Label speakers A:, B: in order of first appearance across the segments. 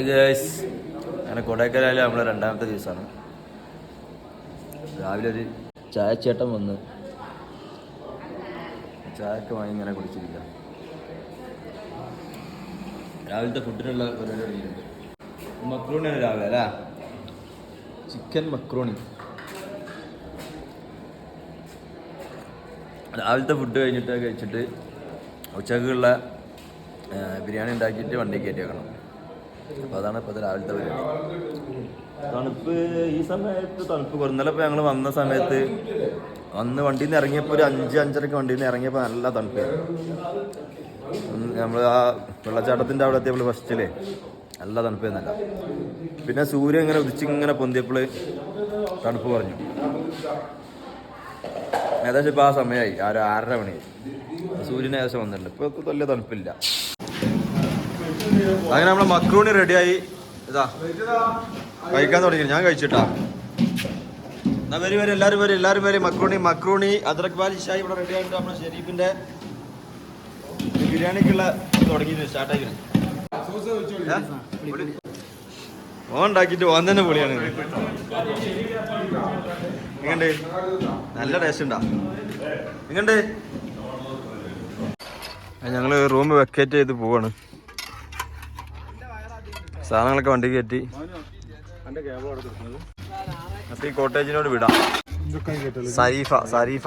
A: Girls അങ്ങനെ കൊടൈക്കനാല് നമ്മളെ രണ്ടാമത്തെ ദിവസമാണ്. രാവിലെ ഒരു ചായച്ചേട്ടൻ വന്ന് ചായക്ക് വാങ്ങി ഇങ്ങനെ കുടിച്ചിരിക്കാം. രാവിലത്തെ ഫുഡിനുള്ള പരിപാടി തുടങ്ങിയിട്ടുണ്ട് മക്രോണിയാണ് രാവിലെ അല്ലേ? Chicken macaroni. രാവിലത്തെ ഫുഡ് കഴിഞ്ഞിട്ട് കഴിച്ചിട്ട് ഉച്ചക്കുള്ള ബിരിയാണി ഉണ്ടാക്കിയിട്ട് വണ്ടി കയറ്റി വെക്കണം. അപ്പോൾ അതാണ് ഇപ്പോൾ രാവിലത്തെ പരിപാടി. തണുപ്പ് ഈ സമയത്ത് തണുപ്പ് കുറഞ്ഞല്ല ഇന്നലെ ഇപ്പോൾ ഞങ്ങൾ വന്ന സമയത്ത് വന്ന് വണ്ടിയിൽ നിന്ന് ഇറങ്ങിയപ്പോൾ ഒരു അഞ്ച് അഞ്ചരക്ക് വണ്ടിയിൽ നിന്ന് ഇറങ്ങിയപ്പോൾ നല്ല തണുപ്പായിരുന്നു നമ്മൾ ആ വെള്ളച്ചാട്ടത്തിന്റെ അവിടെ എത്തിയപ്പോൾ ഫസ്റ്റിലേ നല്ല തണുപ്പായിരുന്നല്ല. പിന്നെ സൂര്യൻ ഇങ്ങനെ ഉദിച്ചിങ്ങനെ പൊന്തിയപ്പോൾ തണുപ്പ് കുറഞ്ഞു. ഏകദേശം ഇപ്പോൾ ആ സമയമായി ആരോ ആറര മണിയായി. സൂര്യൻ ഏകദേശം വന്നിട്ടുണ്ട്. ഇപ്പോൾ വലിയ തണുപ്പില്ല. അങ്ങനെ നമ്മളെ മക്രൂണി റെഡിയായി. ഇതാ. കഴിക്കാൻ തുടങ്ങി. ഞാൻ കഴിച്ചിട്ടാ. എന്നാ വരും വരും എല്ലാവരും വരും എല്ലാവരും വരും. Macaroni macaroni. അദ്രക് ബാലി ഷായി ഇവിടെ റെഡി ആയിട്ട് നമ്മുടെ ഷെരീഫിന്റെ ബിരിയാണിക്കുള്ള തുടങ്ങി സ്റ്റാർട്ട് ആക്കി ഓൻ ഉണ്ടാക്കിയിട്ട് ഓൻ തന്നെ പൊളിയാണ്. എങ്ങണ്ട്? നല്ല ടേസ്റ്റ് ഉണ്ടാ. എങ്ങണ്ട്? ഞങ്ങൾ റൂം വെക്കേറ്റ് ചെയ്ത് പോവാണ്. സാധനങ്ങളൊക്കെ വണ്ടി കയറ്റി. ഈ കോട്ടേജിനോട് വിടാം. സരീഫ സരീഫ.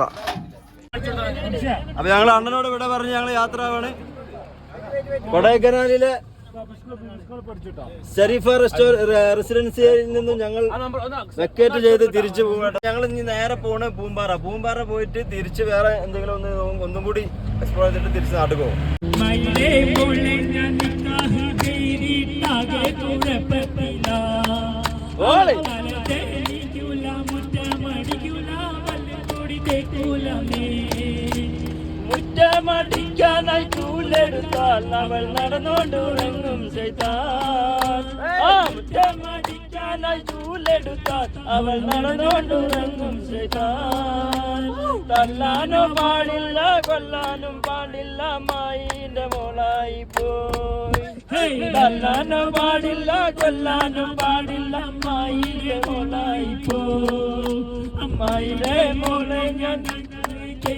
A: അപ്പൊ ഞങ്ങൾ അണ്ണനോട് വിട പറഞ്ഞ് ഞങ്ങൾ യാത്ര ആവാണ് കൊടൈക്കനാലിലെ ഷരീഫ റെസിഡൻസിയിൽ നിന്നും ഞങ്ങൾ വെക്കേറ്റ് ചെയ്ത് തിരിച്ചു പോകട്ടെ ഞങ്ങൾ ഇനി നേരെ പോണ് പൂമ്പാറ. പൂമ്പാറ പോയിട്ട് തിരിച്ച് വേറെ എന്തെങ്കിലും ഒന്ന് ഒന്നും കൂടി എക്സ്പ്ലോർ ചെയ്തിട്ട് തിരിച്ച് നാട്ടിൽ പോകും
B: മയിലേ ഞാൻ നിക്കാഹ് ചെയ്തിട്ടാകെ കുഴപ്പത്തില്ല തേനിക്കൂല മുറ്റമടിക്കൂല വല്ലം കൂടി തേക്കൂലമേ. മുറ്റമടിക്കാനായി ചൂലെടുത്താൽ അവൾ നടന്നോണ്ടുറങ്ങും ചെയ്താൽ മുറ്റമടിക്കാനായി ചൂലെടുത്താൽ അവൾ നടന്നുകൊണ്ടുറങ്ങും ശൈതാൻ തല്ലാനോ പാടില്ല കൊല്ലാനും പാടില്ല മായിന്റെ മോളായി പോയി തല്ലാനോ പാടില്ല കൊല്ലാനും പാടില്ല അമ്മായിന്റെ മോളായി പോയി അമ്മായിലെ മോളെ ഞാൻ ചെയ്താകെ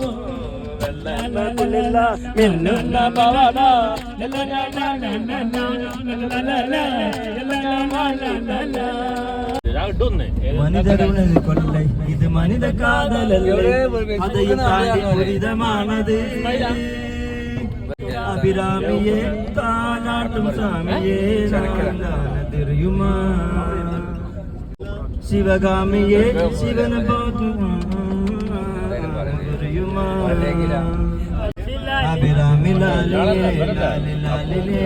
B: மனிதருணது கொள்ளை இது மனித காதல் அதையும் தாண்டி புரிதமானது அபிராமியே தாளாட்டும் சாமியே தெரியுமா? சிவகாமியே சிவன பாதுமா സ്വാമിയെ തിരിയുമാ ശിവകാമിയെ ശിവന അഭിരാമി ലാലിയെ ലാലി ലാലിലേ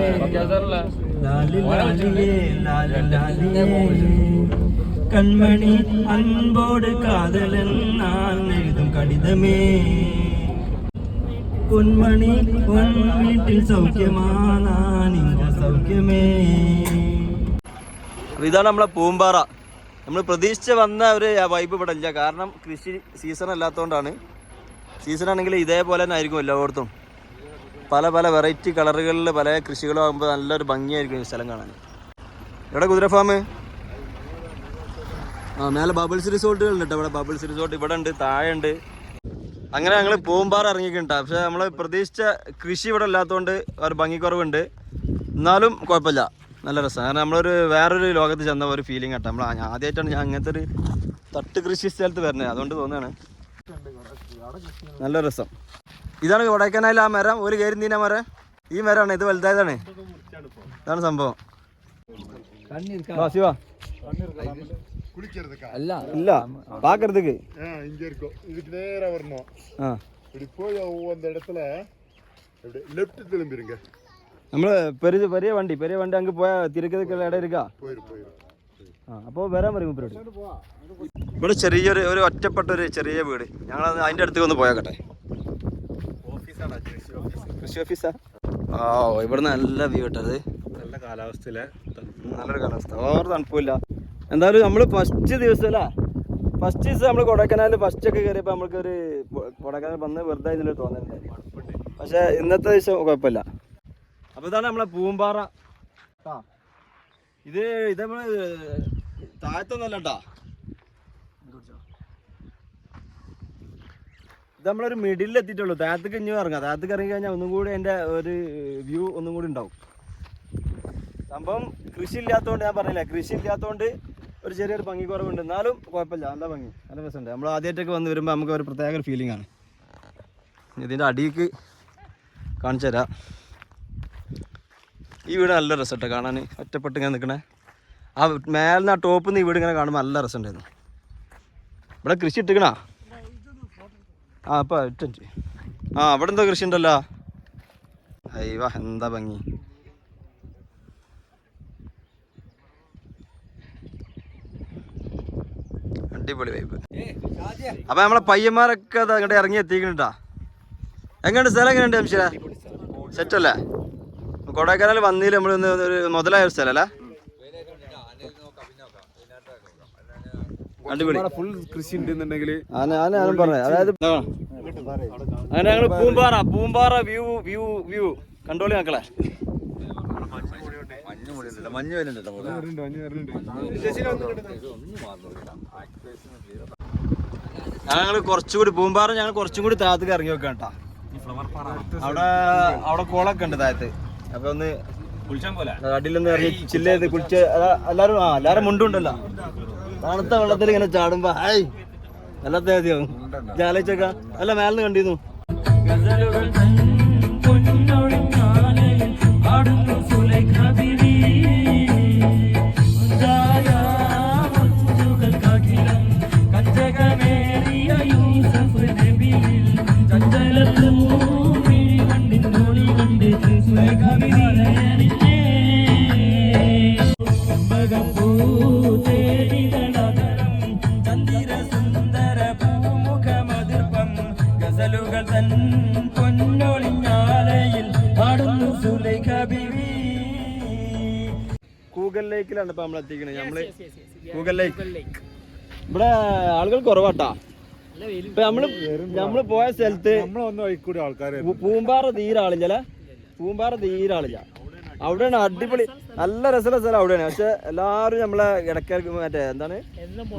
B: ലാലി ലാലിയേ ലാലി ലാലിയേ கண்மணி அன்போடு காதலன் நான் எழுதும் கடிதமே பொன்மணி உன் வீட்டில் സൗഖ്യമാ நான் இங்கு സൗഖ്യമേ
A: അപ്പൊ ഇതാണ് നമ്മളെ പൂമ്പാറ നമ്മൾ പ്രതീക്ഷിച്ച് വന്ന ഒരു വൈബ് ഇവിടെ ഇല്ല കാരണം കൃഷി സീസൺ അല്ലാത്തതുകൊണ്ടാണ് സീസൺ ആണെങ്കിൽ ഇതേപോലെ തന്നെ ആയിരിക്കും എല്ലായിടത്തും. പല പല വെറൈറ്റി കളറുകളിൽ പല കൃഷികളും ആകുമ്പോൾ നല്ലൊരു ഭംഗിയായിരിക്കും ഈ സ്ഥലം കാണാൻ. ഇവിടെ കുതിര ഫാം ആ മേലെ ബബിൾസ് റിസോർട്ടുകൾ ഉണ്ട് ഇവിടെ ബബിൾസ് റിസോർട്ട് ഇവിടെ ഉണ്ട് താഴെ ഉണ്ട്. അങ്ങനെ ഞങ്ങൾ പൂമ്പാറ ഇറങ്ങിയിട്ടുണ്ട് പക്ഷെ നമ്മൾ പ്രതീക്ഷിച്ച കൃഷി ഇവിടെ ഇല്ലാത്തതുകൊണ്ട് ഒരു ഭംഗിക്കുറവുണ്ട്. എന്നാലും കുഴപ്പമില്ല. നല്ല രസമാണ് കാരണം നമ്മളൊരു വേറൊരു ലോകത്ത് ചെന്ന ഒരു ഫീലിംഗ് കേട്ടോ. നമ്മൾ ആദ്യമായിട്ടാണ് ഞാൻ അങ്ങനത്തെ ഒരു തട്ട് കൃഷി സ്ഥലത്ത് വരുന്നത് അതുകൊണ്ട് തോന്നുകയാണ്. നല്ല രസം. ഇതാണ് കൊടൈക്കനാലിൽ ആ മരം. ഒരു കരിന്തീന മരം. ഈ മരമാണ്. ഇത് വലുതായതാണ്. ഇതാണ് സംഭവം. ശിവ.
C: അല്ല.
A: ഇല്ല.
D: പാക്കறதுக்கு இங்க இருக்கும் இதுக்கு நேரா வரணும் இப்படி போய் அந்த இடத்துல லெஃப்ட் திரும்பிருங்க
A: பெரிய வண்டி பெரிய வண்டி அங்க போய் திருக்கிறதுக்கு இடம் இருக்கா
D: போயிரு
C: അപ്പോൾ വരാൻ പറയും മൂപ്പരോട്
A: ഇവിടെ ചെറിയൊരു ഒരു ഒറ്റപ്പെട്ട ഒരു ചെറിയ വീട്. ഞങ്ങൾ അതിന്റെ അടുത്തേക്ക് ഒന്ന് പോയാക്കട്ടെ. കൃഷി ഓഫീസാ? ആ ഇവിടെ നല്ല വ്യൂ കിട്ടത്
D: നല്ല കാലാവസ്ഥയിലെ
A: നല്ലൊരു കാലാവസ്ഥ. ഓവർ തണുപ്പില്ല എന്തായാലും നമ്മൾ ഫസ്റ്റ് ദിവസം അല്ലേ ഫസ്റ്റ് ദിവസം നമ്മൾ കൊടൈക്കനാൽ ഫസ്റ്റ് ഒക്കെ കയറിയപ്പോൾ നമുക്കൊരു കൊടൈക്കനാൽ വന്ന് വെറുതെ ഇതിൽ തോന്നുന്നുണ്ടായിരുന്നു പക്ഷേ ഇന്നത്തെ ദിവസം കുഴപ്പമില്ല. അപ്പോൾ ഇതാണ് നമ്മളെ പൂമ്പാറ. ആ. ഇത് ഇത് നമ്മൾ താഴത്തൊന്നല്ല ഇത് നമ്മളൊരു മിഡിലിൽ എത്തിയിട്ടുള്ളൂ താഴത്തേക്ക് ഇഞ്ഞു ഇറങ്ങാം. താഴത്തേക്ക് ഇറങ്ങി കഴിഞ്ഞാൽ ഒന്നും കൂടി എന്റെ ഒരു വ്യൂ ഒന്നും കൂടി ഉണ്ടാവും. സംഭവം കൃഷി ഇല്ലാത്തതുകൊണ്ട് ഞാൻ പറഞ്ഞില്ല കൃഷി ഇല്ലാത്തതുകൊണ്ട് ഒരു ചെറിയൊരു ഭംഗി കുറവുണ്ട് എന്നാലും കുഴപ്പമില്ല നല്ല ഭംഗി നല്ല രസമുണ്ട്. നമ്മൾ ആദ്യമായിട്ടൊക്കെ വന്ന് വരുമ്പോൾ നമുക്ക് ഒരു പ്രത്യേക ഫീലിംഗ് ആണ്. ഇതിന്റെ അടിയിക്ക് കാണിച്ചു തരാം ഈ വീട് നല്ല രസമുണ്ട് കാണാൻ. ഒറ്റപ്പെട്ട് ഇങ്ങനെ നിൽക്കണേ. ആ മേലിന് ആ ടോപ്പിൽ നിന്ന് ഈ വീട് ഇങ്ങനെ കാണുമ്പോൾ നല്ല രസമുണ്ടായിരുന്നു. ഇവിടെ കൃഷി ഇട്ടിക്കണാ? ആ അപ്പം ഇട്ടുണ്ട് ആ അവിടെ എന്തോ കൃഷി ഉണ്ടല്ലോ. അയ്യവാ എന്താ ഭംഗി. അടിപൊളി വൈബ് അപ്പൊ നമ്മളെ പയ്യന്മാരൊക്കെ അങ്ങോട്ട് ഇറങ്ങി എത്തിക്കണട്ടാ. എങ്ങനെയുണ്ട് സ്ഥലം എങ്ങനെയുണ്ട് സെറ്റ് അല്ലേ? കൊടൈക്കനാൽ വന്നില്ല നമ്മൾ ഒരു മുതലായ ഒരു സ്ഥലം അല്ലേ അടിപൊളി
D: ഫുൾ കൃഷി ഉണ്ടെന്നുണ്ടെങ്കിൽ
A: അതായത് അങ്ങനെ ഞങ്ങൾ Poombara Poombara view view view കണ്ടോളി മക്കളെ. മഞ്ഞ് ഞങ്ങൾ കുറച്ചുകൂടി പൂമ്പാറ ഞങ്ങൾ കുറച്ചും കൂടി താഴത്തേക്ക് ഇറങ്ങി വെക്കാം കേട്ടോ. അവിടെ അവിടെ കുളമൊക്കെ ഉണ്ട് താഴത്ത്. അപ്പൊ ഒന്ന് അടിയിലൊന്ന് ഇറങ്ങി ചില്ല ചെയ്ത് കുളിച്ച് അതാ- എല്ലാരും ആ എല്ലാരും മുണ്ടുണ്ടല്ലോ. തണുത്ത വെള്ളത്തിൽ ഇങ്ങനെ ചാടുമ്പോ ഹായ് നല്ല തേതിയാവും ആലോചിച്ചേക്ക. അല്ല മേലെന്ന് കണ്ടിരുന്നു.
B: ഗസലുകൾ ആടുന്നു സുലൈഖ
A: കൂഗൽ ലേക്കിലാണ് ഇപ്പൊ നമ്മൾ എത്തിക്കുന്നത് നമ്മൾ ഗൂഗിൾ ലേക്ക് ഇവിടെ ആളുകൾ കുറവാട്ടാ. ഇപ്പൊ നമ്മൾ നമ്മൾ പോയ സ്ഥലത്ത്
D: നമ്മളൊന്നും ആൾക്കാരെ
A: പൂമ്പാറ തീരെ ആളില്ല പൂമ്പാറ തീരെ ആളില്ല. അവിടെയാണ് അടിപൊളി നല്ല രസമുള്ള സ്ഥലം അവിടെയാണ്. പക്ഷെ എല്ലാവരും നമ്മളെ ഇടയ്ക്ക് മറ്റേ എന്താണ്?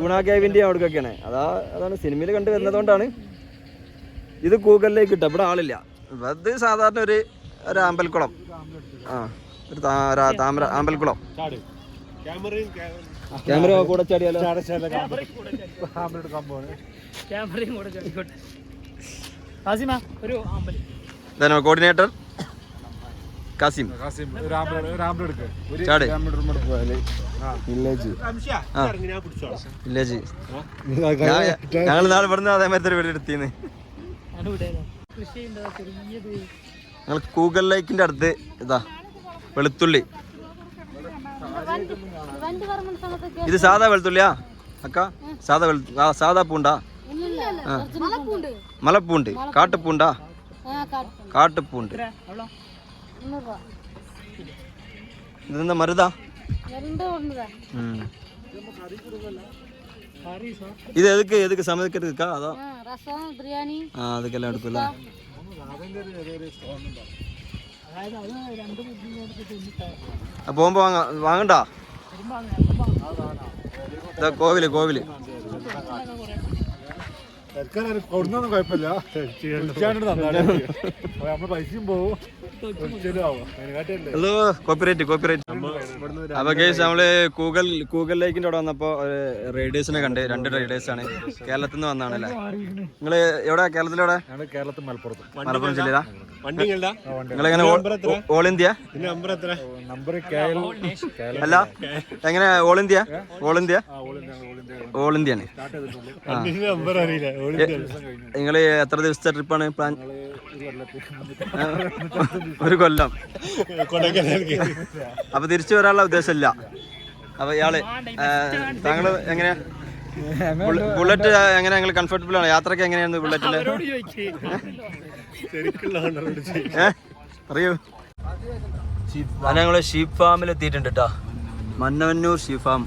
A: ഗുണാഗേവിന്റെ അവിടേക്കൊക്കെയാണ്. അതാ അതാണ് സിനിമയിൽ കണ്ടു വരുന്നതുകൊണ്ടാണ്. ഇത് ഗൂഗിളിലേക്ക് കിട്ടും ഇവിടെ ആളില്ല. ഇത് സാധാരണ ഒരു ഒരു അമ്പൽക്കുളം ആ. ഒരു താമര ആമ്പൽകുളം
D: ചാട്. ക്യാമറയും
A: ക്യാമറ കൂടെ ചാടിയാലോ
B: ക്യാമറയും കൂടെ ചാടിക്കോട്ടെ. ഒരു ആമ്പൽ
A: ഇതാണ്
D: coordinator Kasim. Kasim
A: village. Village. ഞങ്ങൾ നാളെ ഇവിടുന്ന് അതേമാതിരി ഒരു വീട് എടുത്തിന്ന് ഞങ്ങൾ കൂഗൽ ലേക്കിന്റെ അടുത്ത് ഇതാ. വെളുത്തുള്ളി
E: വണ്ടി പറമ്പ് സ്ഥലത്തൊക്കെ
A: ഇത് സാധാ വെളുത്തുള്ളിയാ അക്ക സാധാ വെളു ആ, സാധാ പൂണ്ടാ
E: മലപ്പൂണ്ട്
A: മലപ്പൂണ്ട് കാട്ടുപൂണ്ടാ
E: ആ കാട്ട്
A: കാട്ടുപൂണ്ട്
B: അവളോ
E: മുന്നൂറ് രൂപ
A: ഇതെന്താ മരുതാ
E: രണ്ട് കൊണ്ടുതാ
A: ഉം.
B: ഹരീസോ
A: പോകുമ്പോ വാങ്ങ വാങ്ങണ്ട? ഇതാ കോവിൽ
D: കോവിൽ. കൊടുന്നൊന്നും കുഴപ്പമില്ല. നമ്മൾ പൈസയും പോവും.
A: ഹലോ കോപ്പിറേറ്റ് കോപ്പിറേറ്റ് അപ്പൊ കേസ് നമ്മൾ കൂഗൽ കൂഗൽ ലേക്കിന്റെ അവിടെ വന്നപ്പോ റൈഡേഴ്സിനെ കണ്ട്. രണ്ട് റൈഡേഴ്സ് ആണ്. കേരളത്തിൽ നിന്ന് വന്നാണ് വന്നാണല്ലേ? നിങ്ങൾ എവിടെ? കേരളത്തിലെവിടെ
D: ഞങ്ങൾ കേരളത്തിൽ മലപ്പുറത്ത്
A: മലപ്പുറം ജില്ലയിലാ? നിങ്ങളെങ്ങനെ ഓൾ ഇന്ത്യ അല്ല എങ്ങനെ? All India all India all India ആണ്
D: നമ്പർ അറിയില്ല.
A: നിങ്ങൾ എത്ര ദിവസത്തെ ട്രിപ്പാണ് പ്ലാൻ ഒരു കൊല്ലം. അപ്പൊ തിരിച്ചു വരാനുള്ള ഉദ്ദേശമില്ല. അപ്പൊ ഇയാൾ താങ്കൾ എങ്ങനെയാ? ബുള്ളറ്റ് എങ്ങനെ നിങ്ങൾ കംഫർട്ടബിൾ ആണ്? യാത്രയ്ക്ക് എങ്ങനെയാണ് ബുള്ളറ്റിൽ? അറിയോ അറിയൂ
F: ഞങ്ങൾ ഷീപ്പ് ഫാമിൽ എത്തിയിട്ടുണ്ട് കേട്ടോ
A: മന്നവന്നൂർ ഷീപ്പ് ഫാം.